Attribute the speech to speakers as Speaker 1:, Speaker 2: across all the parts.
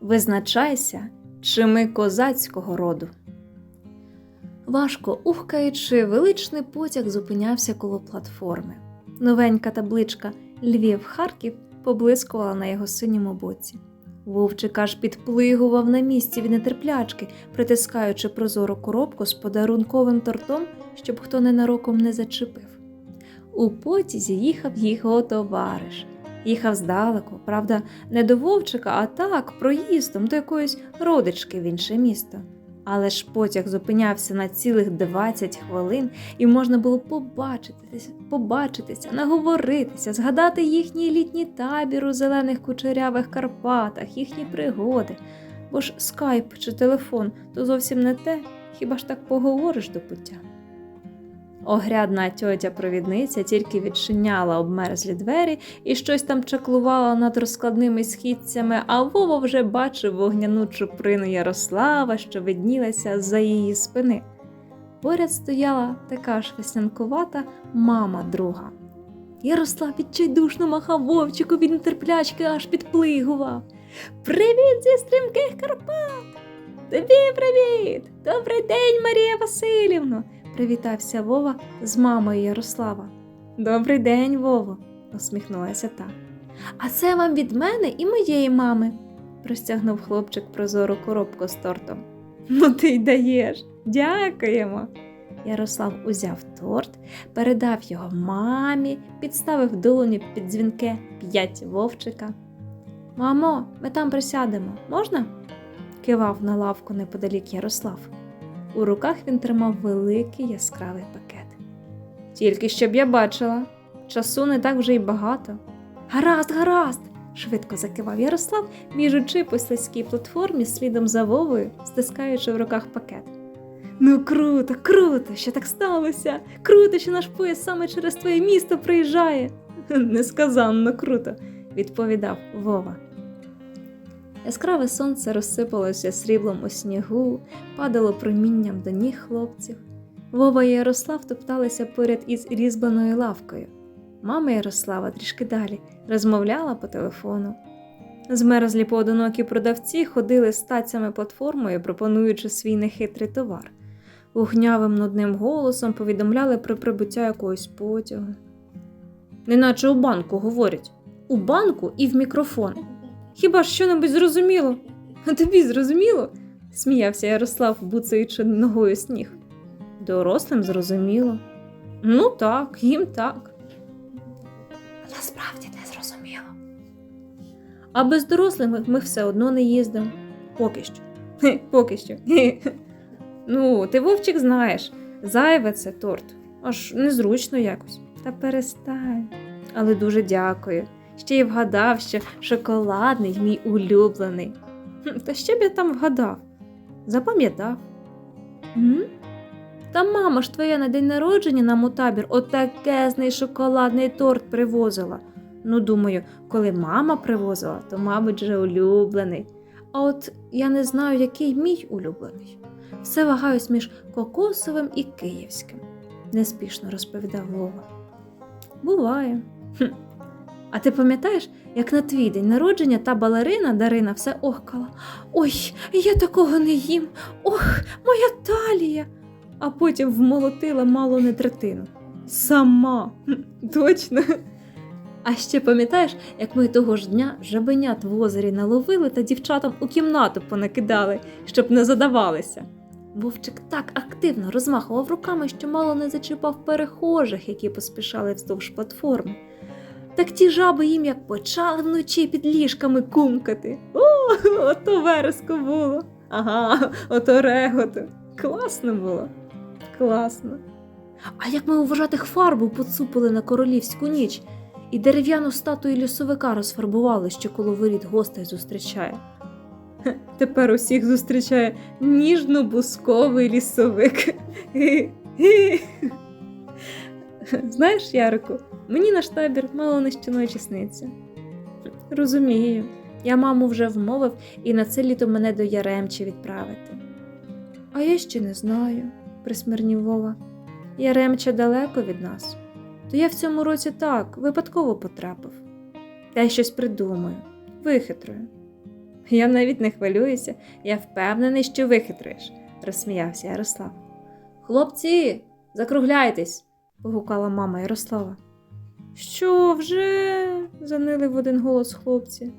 Speaker 1: Визначайся, чи ми козацького роду. Важко ухкаючи, величний потяг зупинявся коло платформи. Новенька табличка Львів-Харків поблискувала на його синьому боці. Вовчик аж підплигував на місці від нетерплячки, притискаючи прозору коробку з подарунковим тортом, щоб хто ненароком не зачепив. У потязі їхав його товариш. Їхав здалеку, правда, не до вовчика, а так, проїздом до якоїсь родички в інше місто. Але ж потяг зупинявся на цілих 20 хвилин, і можна було побачитися, побачитися, наговоритися, згадати їхній літній табір у зелених кучерявих Карпатах, їхні пригоди. Бо ж скайп чи телефон то зовсім не те, хіба ж так поговориш до пуття. Огрядна тьотя провідниця тільки відчиняла обмерзлі двері і щось там чаклувала над розкладними східцями, а Вова вже бачив вогняну чуприну Ярослава, що виднілася за її спини. Поряд стояла така ж веснянкувата мама друга. Ярослав відчайдушно махав вовчику від нетерплячки, аж підплигував. Привіт зі стрімких Карпат! Тобі привіт! Добрий день, Марія Васильівно! Привітався Вова з мамою Ярослава. Добрий день, Вово, усміхнулася та. А це вам від мене і моєї мами, простягнув хлопчик прозору коробку з тортом. Ну, ти й даєш, дякуємо. Ярослав узяв торт, передав його мамі, підставив долоню під дзвінке п'ять вовчика. Мамо, ми там присядемо, можна? кивав на лавку неподалік Ярослав. У руках він тримав великий яскравий пакет. Тільки щоб я бачила, часу не так вже й багато. Гаразд, гаразд, швидко закивав Ярослав, біжучи по слизькій платформі слідом за Вовою, стискаючи в руках пакет. Ну, круто, круто, що так сталося. Круто, що наш поїзд саме через твоє місто приїжджає. Несказанно круто, відповідав Вова. Яскраве сонце розсипалося сріблом у снігу, падало промінням до ніг хлопців. Вова і Ярослав топталися поряд із різьбаною лавкою. Мама Ярослава трішки далі розмовляла по телефону. Змерзлі поодинокі продавці ходили стацями платформою, пропонуючи свій нехитрий товар. Гухнявим нудним голосом повідомляли про прибуття якогось потягу. Неначе у банку говорять у банку і в мікрофон. Хіба ж що-небудь зрозуміло? А тобі зрозуміло? сміявся Ярослав, буцаючи ногою сніг. Дорослим зрозуміло. Ну так, їм так. Насправді не зрозуміло. А без дорослих ми все одно не їздимо. Поки що. Поки що. Ну, ти вовчик знаєш, зайве це торт. Аж незручно якось. Та перестань. Але дуже дякую. Ще й вгадав, що шоколадний мій улюблений. Та ще б я там вгадав. Запам'ятав. Та мама ж твоя на день народження нам у табір отакезний шоколадний торт привозила. Ну, думаю, коли мама привозила, то, мабуть, вже улюблений. А от я не знаю, який мій улюблений. Все вагаюсь між кокосовим і київським, неспішно розповідав Вова. Буває. Хм. А ти пам'ятаєш, як на твій день народження та балерина Дарина все охкала? Ой, я такого не їм. Ох, моя талія. А потім вмолотила мало не третину. Сама. Точно. А ще пам'ятаєш, як ми того ж дня жабенят в озері наловили та дівчатам у кімнату понакидали, щоб не задавалися. Вовчик так активно розмахував руками, що мало не зачіпав перехожих, які поспішали вздовж платформи. Так ті жаби їм як почали вночі під ліжками кумкати. О, ото вереско було. Ага, ото реготу. Класно було. Класно. А як ми у вважатих фарбу поцупили на королівську ніч і дерев'яну статую лісовика розфарбували, що коло воріт гостей зустрічає. Тепер усіх зустрічає ніжно-бусковий лісовик. Знаєш, Ярику, мені наш табір мало не щоночі сниться. Розумію, я маму вже вмовив і на це літо мене до Яремчі відправити. А я ще не знаю, присмирнів Вова. Яремча далеко від нас. То я в цьому році так, випадково потрапив. Та й щось придумаю, вихитрую. Я навіть не хвилююся, я впевнений, що вихитруєш, розсміявся Ярослав. Хлопці, закругляйтесь, погукала мама Ярослава. Що вже? занили в один голос хлопці.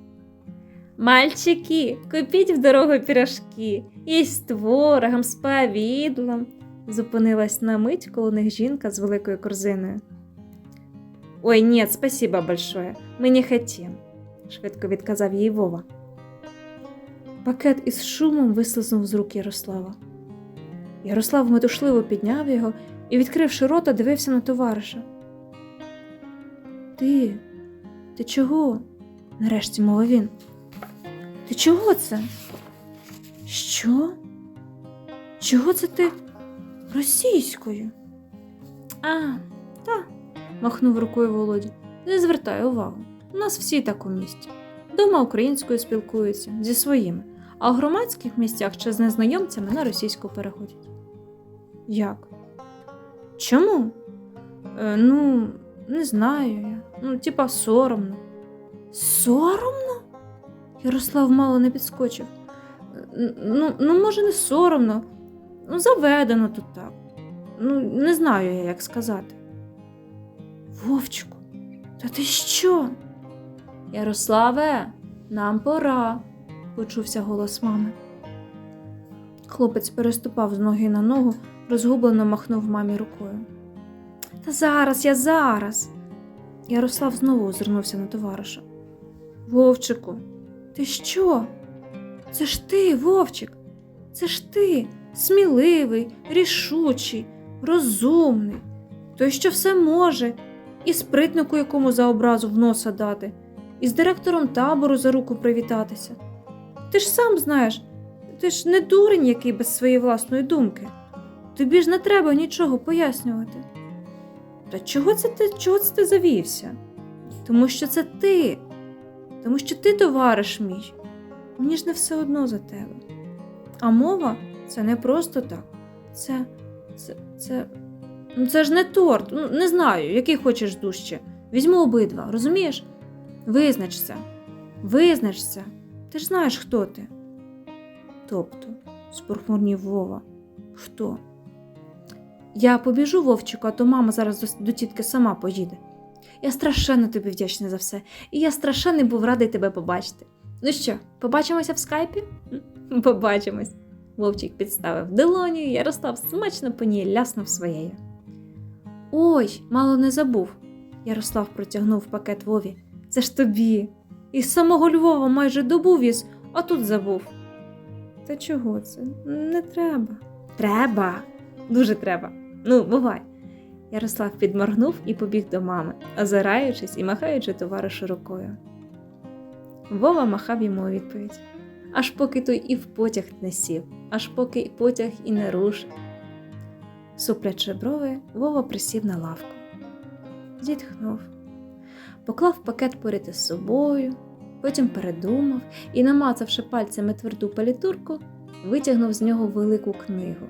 Speaker 1: Мальчики, купіть в дорогу пірожки, із творогом, з повідлом, зупинилась на мить коло них жінка з великою корзиною. Ой, ні, спасибо большое, ми не хотім, швидко відказав їй Вова. Пакет із шумом вислизнув з рук Ярослава. Ярослав метушливо підняв його і, відкривши рота, дивився на товариша. Ти, ти чого? нарешті мовив він. Ти чого це? Що? Чого це ти російською? А, та, махнув рукою Володя. Не звертай увагу. У нас всі так у місті. Дома українською спілкуються зі своїми, а в громадських місцях чи з незнайомцями на російську переходять. Як? Чому? Е, ну, не знаю я. Ну, типа соромно. Соромно? Ярослав мало не підскочив. Ну, ну, може, не соромно. Ну, заведено тут так. Ну, не знаю я, як сказати. Вовчику, та ти що? Ярославе, нам пора, почувся голос мами. Хлопець переступав з ноги на ногу, розгублено махнув мамі рукою. Зараз, я зараз. Ярослав знову озирнувся на товариша. Вовчику, ти що? Це ж ти, Вовчик, це ж ти, сміливий, рішучий, розумний, той, що все може, і спритнику якому за образу в носа дати, і з директором табору за руку привітатися. Ти ж сам знаєш, ти ж не дурень, який без своєї власної думки. Тобі ж не треба нічого пояснювати. Та чого це ти, чого це ти завівся? Тому що це ти, тому що ти товариш мій. Мені ж не все одно за тебе. А мова це не просто так. Це. це. це. Ну це ж не торт. Ну, не знаю, який хочеш дужче. Візьму обидва, розумієш? Визначся. Визначся. Ти ж знаєш, хто ти. Тобто, спорхмурнів Вова. Хто? Я побіжу, Вовчику, а то мама зараз до, до тітки сама поїде. Я страшенно тобі вдячна за все, і я страшенно був радий тебе побачити. Ну що, побачимося в скайпі? Побачимось. Вовчик підставив долоню, Ярослав смачно по ній ляснув своєю. Ой, мало не забув. Ярослав протягнув пакет Вові. Це ж тобі. Із самого Львова майже добу віз, а тут забув. Та чого це? Не треба. Треба. Дуже треба. Ну, бувай. Ярослав підморгнув і побіг до мами, озираючись і махаючи товаришу рукою. Вова махав йому у відповідь, аж поки той і в потяг не сів, аж поки і потяг і не рушив. Суплячи брови, Вова присів на лавку, зітхнув, поклав пакет поряд із собою, потім передумав і, намацавши пальцями тверду палітурку, витягнув з нього велику книгу.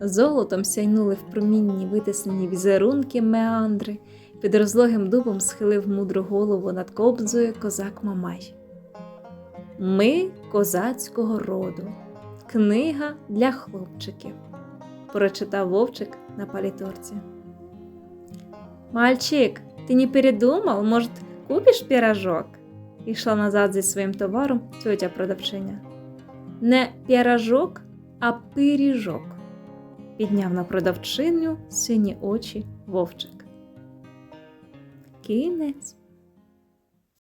Speaker 1: Золотом сяйнули в промінні витиснені візерунки меандри, під розлогим дубом схилив мудру голову над кобзою козак Мамай. Ми козацького роду. Книга для хлопчиків, прочитав вовчик на паліторці. Мальчик, ти не передумав, може, купиш пірожок? Ішла назад зі своїм товаром тьотя продавчиня. Не пірожок, а пиріжок підняв на продавчиню сині очі вовчик. Кінець.